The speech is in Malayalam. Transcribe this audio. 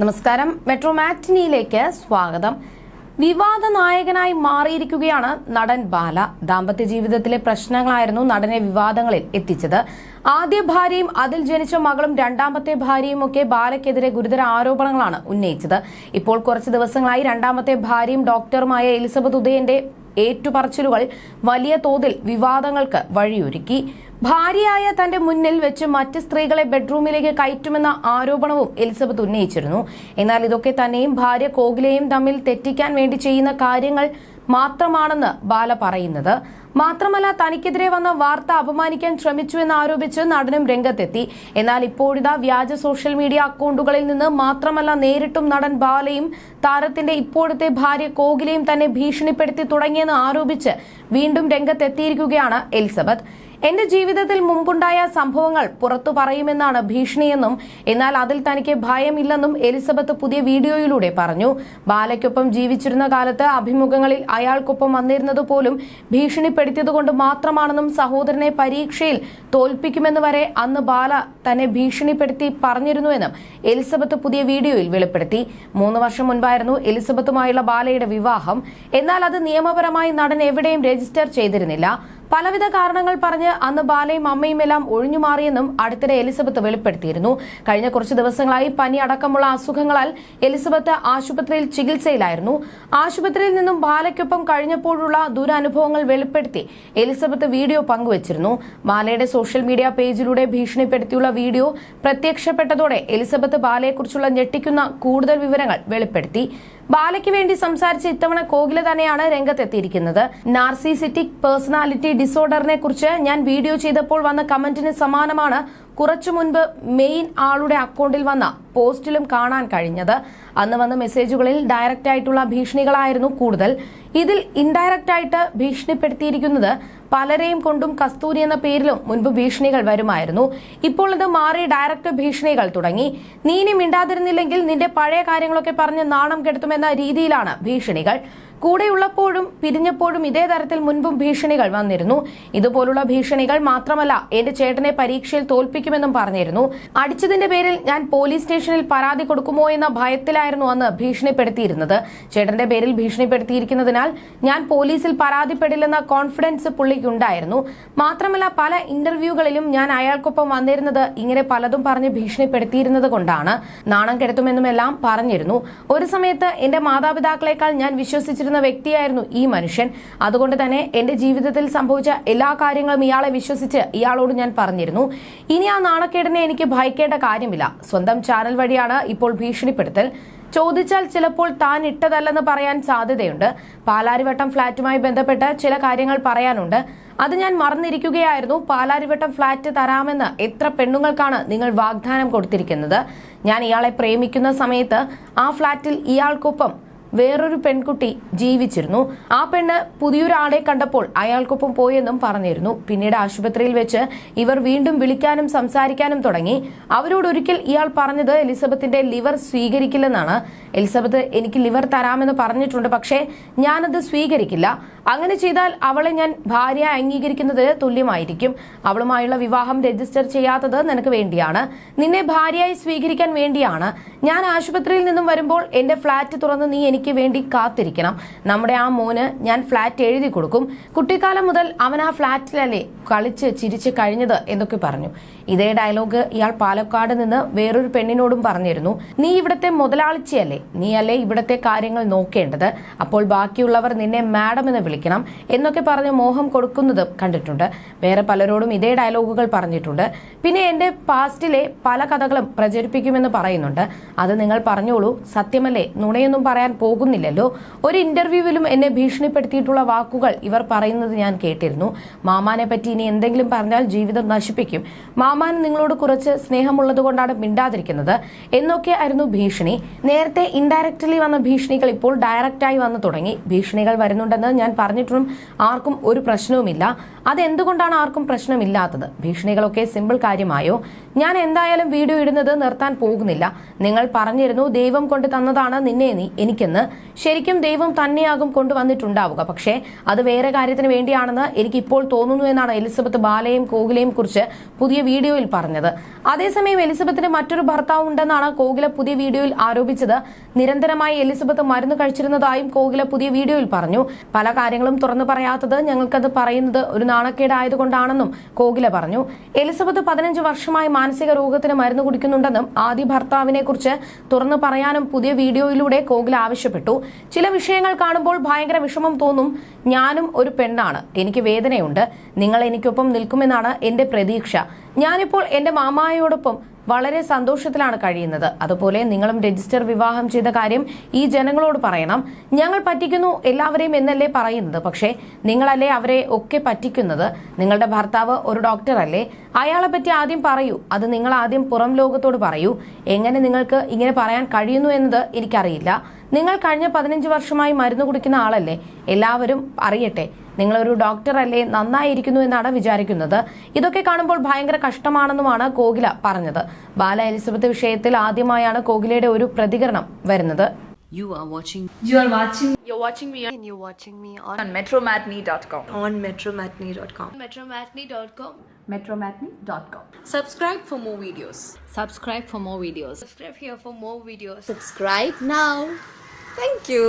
നമസ്കാരം. മെട്രോ മാറ്റിനിയിലേക്ക് സ്വാഗതം. വിവാദ നായകനായി മാറിയിരിക്കുകയാണ് നടൻ ബാല. ദാമ്പത്യ ജീവിതത്തിലെ പ്രശ്നങ്ങളായിരുന്നു നടനെ വിവാദങ്ങളിൽ എത്തിച്ചത്. ആദ്യ ഭാര്യയും അതിൽ ജനിച്ച മകളും രണ്ടാമത്തെ ഭാര്യയും ഒക്കെ ബാലയ്ക്കെതിരെ ഗുരുതര ആരോപണങ്ങളാണ് ഉന്നയിച്ചത്. ഇപ്പോൾ കുറച്ച് ദിവസങ്ങളായി രണ്ടാമത്തെ ഭാര്യയും ഡോക്ടറുമായ എലിസബത്ത് ഉദയന്റെ ഏറ്റുപറച്ചിലുകൾ വലിയ തോതിൽ വിവാദങ്ങൾക്ക് വഴിയൊരുക്കി. ഭാര്യയായ തന്റെ മുന്നിൽ വെച്ച് മറ്റ് സ്ത്രീകളെ ബെഡ്റൂമിലേക്ക് കയറ്റുമെന്ന ആരോപണവും എലിസബത്ത് ഉന്നയിച്ചിരുന്നു. എന്നാൽ ഇതൊക്കെ തന്നെയും ഭാര്യ കോഗിലയും തമ്മിൽ തെറ്റിക്കാൻ വേണ്ടി ചെയ്യുന്ന കാര്യങ്ങൾ മാത്രമാണെന്ന് ബാല പറയുന്നത്. മാത്രമല്ല തനിക്കെതിരെ വന്ന വാർത്ത അപമാനിക്കാൻ ശ്രമിച്ചു എന്നാരോപിച്ച് നടനും രംഗത്തെത്തി. എന്നാൽ ഇപ്പോഴിതാ വ്യാജ സോഷ്യൽ മീഡിയ അക്കൗണ്ടുകളിൽ നിന്ന് മാത്രമല്ല നേരിട്ടും നടൻ ബാലയും താരത്തിന്റെ ഇപ്പോഴത്തെ ഭാര്യ കോകിലയും തന്നെ ഭീഷണിപ്പെടുത്തി തുടങ്ങിയെന്ന് ആരോപിച്ച് വീണ്ടും രംഗത്തെത്തിയിരിക്കുകയാണ് എലിസബത്ത്. എന്റെ ജീവിതത്തിൽ മുമ്പുണ്ടായ സംഭവങ്ങൾ പുറത്തു പറയുമെന്നാണ് ഭീഷണിയെന്നും എന്നാൽ അതിൽ തനിക്ക് ഭയമില്ലെന്നും എലിസബത്ത് പുതിയ വീഡിയോയിലൂടെ പറഞ്ഞു. ബാലയ്ക്കൊപ്പം ജീവിച്ചിരുന്ന കാലത്ത് അഭിമുഖങ്ങളിൽ അയാൾക്കൊപ്പം വന്നിരുന്നത് പോലും ഭീഷണിപ്പെടുത്തിയതുകൊണ്ട് മാത്രമാണെന്നും സഹോദരനെ പരീക്ഷയിൽ തോൽപ്പിക്കുമെന്ന് വരെ അന്ന് ബാല തന്നെ ഭീഷണിപ്പെടുത്തി പറഞ്ഞിരുന്നുവെന്നും എലിസബത്ത് പുതിയ വീഡിയോയിൽ വെളിപ്പെടുത്തി. മൂന്ന് വർഷം മുൻപായിരുന്നു എലിസബത്തുമായുള്ള ബാലയുടെ വിവാഹം. എന്നാൽ അത് നിയമപരമായി നടൻ എവിടെയും രജിസ്റ്റർ ചെയ്തിരുന്നില്ല. പലവിധ കാരണങ്ങൾ പറഞ്ഞ് അന്ന് ബാലയും അമ്മയും എല്ലാം ഒഴിഞ്ഞു മാറിയെന്നും അടുത്തിടെ എലിസബത്ത് വെളിപ്പെടുത്തിയിരുന്നു. കഴിഞ്ഞ കുറച്ച് ദിവസങ്ങളായി പനി അടക്കമുള്ള അസുഖങ്ങളാൽ എലിസബത്ത് ആശുപത്രിയിൽ ചികിത്സയിലായിരുന്നു. ആശുപത്രിയിൽ നിന്നും ബാലയ്ക്കൊപ്പം കഴിഞ്ഞപ്പോഴുള്ള ദുരനുഭവങ്ങൾ വെളിപ്പെടുത്തി എലിസബത്ത് വീഡിയോ പങ്കുവച്ചിരുന്നു. ബാലയുടെ സോഷ്യൽ മീഡിയ പേജിലൂടെ ഭീഷണിപ്പെടുത്തിയുള്ള വീഡിയോ പ്രത്യക്ഷപ്പെട്ടതോടെ എലിസബത്ത് ബാലയെക്കുറിച്ചുള്ള ഞെട്ടിക്കുന്ന കൂടുതൽ വിവരങ്ങൾ വെളിപ്പെടുത്തി. ബാലയ്ക്ക് വേണ്ടി സംസാരിച്ച ഇത്തവണ കോകില തന്നെയാണ് രംഗത്തെത്തിയിരിക്കുന്നത്. നാർസിസിറ്റിക് പേഴ്സണാലിറ്റി ഡിസോർഡറിനെ കുറിച്ച് ഞാൻ വീഡിയോ ചെയ്തപ്പോൾ വന്ന കമന്റിന് സമാനമാണ് കുറച്ചു മുൻപ് മെയിൻ ആളുടെ അക്കൗണ്ടിൽ വന്ന പോസ്റ്റിലും കാണാൻ കഴിഞ്ഞത്. അന്ന് വന്ന മെസ്സേജുകളിൽ ഡയറക്റ്റ് ആയിട്ടുള്ള ഭീഷണികളായിരുന്നു കൂടുതൽ. ഇതിൽ ഇൻഡയറക്റ്റ് ആയിട്ട് ഭീഷണിപ്പെടുത്തിയിരിക്കുന്നത് പലരെയും കൊണ്ടും കസ്തൂരി എന്ന പേരിലും മുൻപ് ഭീഷണികൾ വരുമായിരുന്നു. ഇപ്പോൾ ഇത് മാറി ഡയറക്റ്റ് ഭീഷണികൾ തുടങ്ങി. നീ ഇനി മിണ്ടാതിരുന്നില്ലെങ്കിൽ നിന്റെ പഴയ കാര്യങ്ങളൊക്കെ പറഞ്ഞ് നാണം കെടുത്തുമെന്ന രീതിയിലാണ് ഭീഷണികൾ. കൂടെയുള്ളപ്പോഴും പിരിഞ്ഞപ്പോഴും ഇതേ തരത്തിൽ മുൻപും ഭീഷണികൾ വന്നിരുന്നു. ഇതുപോലുള്ള ഭീഷണികൾ മാത്രമല്ല എന്റെ ചേട്ടനെ പരീക്ഷയിൽ തോൽപ്പിക്കുമെന്നും പറഞ്ഞിരുന്നു. അടിച്ചതിന്റെ പേരിൽ ഞാൻ പോലീസ് സ്റ്റേഷനിൽ പരാതി കൊടുക്കുമോ എന്ന ഭയത്തിലായിരുന്നു അന്ന് ഭീഷണിപ്പെടുത്തിയിരുന്നത്. ചേട്ടന്റെ പേരിൽ ഭീഷണിപ്പെടുത്തിയിരിക്കുന്നതിനാൽ ഞാൻ പോലീസിൽ പരാതിപ്പെടില്ലെന്ന കോൺഫിഡൻസ് പുള്ളിക്കുണ്ടായിരുന്നു. മാത്രമല്ല പല ഇന്റർവ്യൂകളിലും ഞാൻ അയാൾക്കൊപ്പം വന്നിരുന്നത് ഇങ്ങനെ പലതും പറഞ്ഞ് ഭീഷണിപ്പെടുത്തിയിരുന്നത് കൊണ്ടാണ്. നാണം കെടുത്തുമെന്നുമെല്ലാം പറഞ്ഞിരുന്നു. ഒരു സമയത്ത് എന്റെ മാതാപിതാക്കളെക്കാൾ ഞാൻ വിശ്വസിച്ചിരുന്ന വ്യക്തിയായിരുന്നു ഈ മനുഷ്യൻ. അതുകൊണ്ട് തന്നെ എന്റെ ജീവിതത്തിൽ സംഭവിച്ച എല്ലാ കാര്യങ്ങളും ഇയാളെ വിശ്വസിച്ച് ഇയാളോട് ഞാൻ പറഞ്ഞിരുന്നു. ഇനി ആ നാണക്കേടിനെ എനിക്ക് ഭയക്കേണ്ട കാര്യമില്ല. സ്വന്തം ചാനൽ വഴിയാണ് ഇപ്പോൾ ഭീഷണിപ്പെടുത്തൽ. ചോദിച്ചാൽ ചിലപ്പോൾ താൻ ഇട്ടതല്ലെന്ന് പറയാൻ സാധ്യതയുണ്ട്. പാലാരിവട്ടം ഫ്ളാറ്റുമായി ബന്ധപ്പെട്ട് ചില കാര്യങ്ങൾ പറയാനുണ്ട്. അത് ഞാൻ മറന്നിരിക്കുകയായിരുന്നു. പാലാരിവട്ടം ഫ്ളാറ്റ് തരാമെന്ന് എത്ര പെണ്ണുങ്ങൾക്കാണ് നിങ്ങൾ വാഗ്ദാനം കൊടുത്തിരിക്കുന്നത്? ഞാൻ ഇയാളെ പ്രേമിക്കുന്ന സമയത്ത് ആ ഫ്ളാറ്റിൽ ഇയാൾക്കൊപ്പം വേറൊരു പെൺകുട്ടി ജീവിച്ചിരുന്നു. ആ പെണ്ണ് പുതിയൊരാളെ കണ്ടപ്പോൾ അയാൾക്കൊപ്പം പോയെന്നും പറഞ്ഞിരുന്നു. പിന്നീട് ആശുപത്രിയിൽ വെച്ച് ഇവർ വീണ്ടും വിളിക്കാനും സംസാരിക്കാനും തുടങ്ങി. അവരോട് ഒരിക്കൽ ഇയാൾ പറഞ്ഞത് എലിസബത്തിന്റെ ലിവർ സ്വീകരിക്കില്ലെന്നാണ്. എലിസബത്ത് എനിക്ക് ലിവർ തരാമെന്ന് പറഞ്ഞിട്ടുണ്ട് പക്ഷേ ഞാനത് സ്വീകരിക്കില്ല. അങ്ങനെ ചെയ്താൽ അവളെ ഞാൻ ഭാര്യ അംഗീകരിക്കുന്നത് തുല്യമായിരിക്കും. അവളുമായുള്ള വിവാഹം രജിസ്റ്റർ ചെയ്യാത്തത് നിനക്ക് വേണ്ടിയാണ്. നിന്നെ ഭാര്യയായി സ്വീകരിക്കാൻ വേണ്ടിയാണ്. ഞാൻ ആശുപത്രിയിൽ നിന്നും വരുമ്പോൾ എന്റെ ഫ്ളാറ്റ് തുറന്ന് നീ എനിക്ക് വേണ്ടി കാത്തിരിക്കണം. നമ്മുടെ ആ മോന് ഞാൻ ഫ്ളാറ്റ് എഴുതി കൊടുക്കും. കുട്ടിക്കാലം മുതൽ അവൻ ആ ഫ്ളാറ്റിലല്ലേ കളിച്ച് ചിരിച്ച് കഴിഞ്ഞത് എന്നൊക്കെ പറഞ്ഞു. ഇതേ ഡയലോഗ് ഇയാൾ പാലക്കാട് നിന്ന് വേറൊരു പെണ്ണിനോടും പറഞ്ഞിരുന്നു. നീ ഇവിടത്തെ മുതലാളിച്ചയല്ലേ? നീ അല്ലേ ഇവിടത്തെ കാര്യങ്ങൾ നോക്കേണ്ടത്? അപ്പോൾ ബാക്കിയുള്ളവർ നിന്നെ മാഡം എന്ന് വിളിക്കണം എന്നൊക്കെ പറഞ്ഞ് മോഹം കൊടുക്കുന്നത് കണ്ടിട്ടുണ്ട്. വേറെ പലരോടും ഇതേ ഡയലോഗുകൾ പറഞ്ഞിട്ടുണ്ട്. പിന്നെ എന്റെ പാസ്റ്റിലെ പല കഥകളും പ്രചരിപ്പിക്കുമെന്ന് പറയുന്നുണ്ട്. അത് നിങ്ങൾ പറഞ്ഞോളൂ. സത്യമല്ലേ? നുണയൊന്നും പറയാൻ പോകുന്നില്ലല്ലോ. ഒരു ഇന്റർവ്യൂവിലും എന്നെ ഭീഷണിപ്പെടുത്തിയിട്ടുള്ള വാക്കുകൾ ഇവർ പറയുന്നത് ഞാൻ കേട്ടിരുന്നു. മാമാനെ പറ്റി ഇനി എന്തെങ്കിലും പറഞ്ഞാൽ ജീവിതം നശിപ്പിക്കും. മാമാൻ നിങ്ങളോട് കുറച്ച് സ്നേഹമുള്ളത് കൊണ്ടാണ് മിണ്ടാതിരിക്കുന്നത്. എന്നൊക്കെ ആയിരുന്നു ഭീഷണി. നേരത്തെ ഇൻഡയറക്റ്റ്ലി വന്ന ഭീഷണികൾ ഇപ്പോൾ ഡയറക്റ്റായി വന്നു തുടങ്ങി. ഭീഷണികൾ വരുന്നുണ്ടെന്ന് ഞാൻ പറഞ്ഞിട്ടും ആർക്കും ഒരു പ്രശ്നവുമില്ല. അതെന്തുകൊണ്ടാണ് ആർക്കും പ്രശ്നമില്ലാത്തത്? ഭീഷണികളൊക്കെ സിമ്പിൾ കാര്യമായോ? ഞാൻ എന്തായാലും വീഡിയോ ഇടുന്നത് നിർത്താൻ പോകുന്നില്ല. നിങ്ങൾ പറഞ്ഞിരുന്നു ദൈവം കൊണ്ട് തന്നതാണ് നിന്നെ നീ എനിക്കെന്ന്. ശരിക്കും ദൈവം തന്നെയാകും കൊണ്ടുവന്നിട്ടുണ്ടാവുക. പക്ഷേ അത് വേറെ കാര്യത്തിന് വേണ്ടിയാണെന്ന് എനിക്ക് ഇപ്പോൾ തോന്നുന്നു എന്നാണ് എലിസബത്ത് ബാലയും കോകിലയും കുറിച്ച് പുതിയ വീഡിയോയിൽ പറഞ്ഞത്. അതേസമയം എലിസബത്തിന് മറ്റൊരു ഭർത്താവ് ഉണ്ടെന്നാണ് കോകില പുതിയ വീഡിയോയിൽ ആരോപിച്ചത്. നിരന്തരമായി എലിസബത്ത് മരുന്ന് കഴിച്ചിരുന്നതായും കോകില പുതിയ വീഡിയോയിൽ പറഞ്ഞു. പല കാര്യങ്ങളും തുറന്നു പറയാത്തത് ഞങ്ങൾക്കത് പറയുന്നത് ഒരു നാണക്കേടായതുകൊണ്ടാണെന്നും കോകില പറഞ്ഞു. എലിസബത്ത് പതിനഞ്ച് വർഷമായി മാനസിക രോഗത്തിന് മരുന്ന് കുടിക്കുന്നുണ്ടെന്നും ആദ്യ ഭർത്താവിനെ കുറിച്ച് തുറന്നു പറയാനും പുതിയ വീഡിയോയിലൂടെ കോകില ആവശ്യപ്പെട്ടു. ചില വിഷയങ്ങൾ കാണുമ്പോൾ ഭയങ്കര വിഷമം തോന്നും. ഞാനും ഒരു പെണ്ണാണ്. എനിക്ക് വേദനയുണ്ട്. നിങ്ങൾ എനിക്കൊപ്പം നിൽക്കുമെന്നാണ് എന്റെ പ്രതീക്ഷ. ഞാനിപ്പോൾ എന്റെ മാമായോടൊപ്പം വളരെ സന്തോഷത്തിലാണ് കഴിയുന്നത്. അതുപോലെ നിങ്ങളും രജിസ്റ്റർ വിവാഹം ചെയ്ത കാര്യം ഈ ജനങ്ങളോട് പറയണം. ഞങ്ങൾ പറ്റിക്കുന്നു എല്ലാവരെയും എന്നല്ലേ പറയുന്നത്. പക്ഷേ നിങ്ങളല്ലേ അവരെ ഒക്കെ പറ്റിക്കുന്നത്? നിങ്ങളുടെ ഭർത്താവ് ഒരു ഡോക്ടർ അല്ലേ? അയാളെ പറ്റി ആദ്യം പറയൂ. അത് നിങ്ങൾ ആദ്യം പുറം ലോകത്തോട് പറയൂ. എങ്ങനെ നിങ്ങൾക്ക് ഇങ്ങനെ പറയാൻ കഴിയുന്നു എന്നത് എനിക്കറിയില്ല. നിങ്ങൾ കഴിഞ്ഞ പതിനഞ്ച് വർഷമായി മരുന്ന് കുടിക്കുന്ന ആളല്ലേ? എല്ലാവരും അറിയട്ടെ. നിങ്ങളൊരു ഡോക്ടർ അല്ലേ നന്നായിരിക്കുന്നു എന്നാണ് വിചാരിക്കുന്നത് ഇതൊക്കെ കാണുമ്പോൾ ഭയങ്കര കഷ്ടമാണെന്നുമാണ് കോകില പറഞ്ഞത് ബാല എലിസബത്ത് വിഷയത്തിൽ ആദ്യമായാണ് കോകിലയുടെ ഒരു പ്രതികരണം വരുന്നത് You are watching You are watching You're watching me and you're watching me on, on metromatney.com. on metromatney.com. Metromatney.com. metromatney.com. Subscribe for more videos. subscribe for more videos. Subscribe here for more videos. Subscribe now. Thank you.